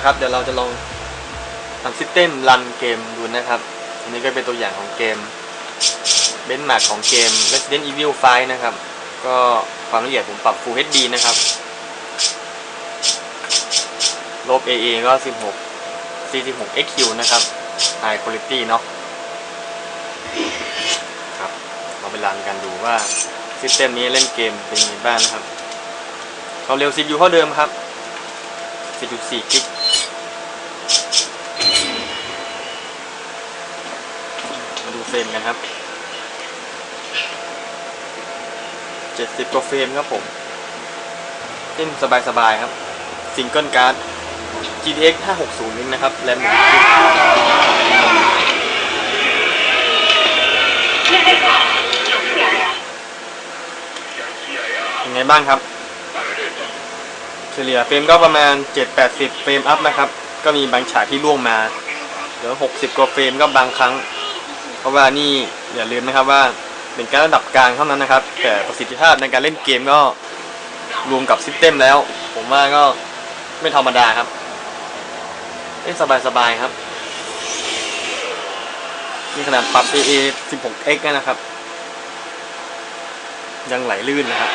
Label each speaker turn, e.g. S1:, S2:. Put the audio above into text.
S1: ละครับ เดี๋ยวเราจะลองทำซิสเต็มรันเกมดูนะครับ อันนี้ก็เป็นตัวอย่างของเกมเบน c h มาร์กของเกม Resident Evil 5 นะครับ ก็ความละเอียดผมปรับ Full HD นะครับ ลบ AA ก็ 16 46 XQ นะครับ High Quality เนาะครับเราไปรันกันดูว่าซิสเต็มนี้เล่นเกมเป็นยังไงบ้างนะครับ ความเร็ว CPU เท่าเดิมครับ 4.4 กิกมาดู เฟรมกันครับ70กว่าเฟรมครับผมเล่นสบายๆครับซิงเกิลการ์ด GTX 560นี่นะครับแรมหนึ่งยังไงบ้างครับ เฉลี่ยเฟรมก็ประมาณ 7-80 เฟรมอัพนะครับ ก็มีบางฉากที่ล่วงมาเหลือ 60 กว่าเฟรมก็บางครั้ง เพราะว่านี่อย่าลืมนะครับว่าเป็นการระดับกลางเท่านั้นนะครับ แต่ประสิทธิภาพในการเล่นเกมก็รวมกับซิสเต็มแล้ว ผมว่าก็ไม่ธรรมดาครับเล่นสบายๆครับนี่ขนาดปรับ AA 16x นะครับ ยังไหลลื่นนะครับ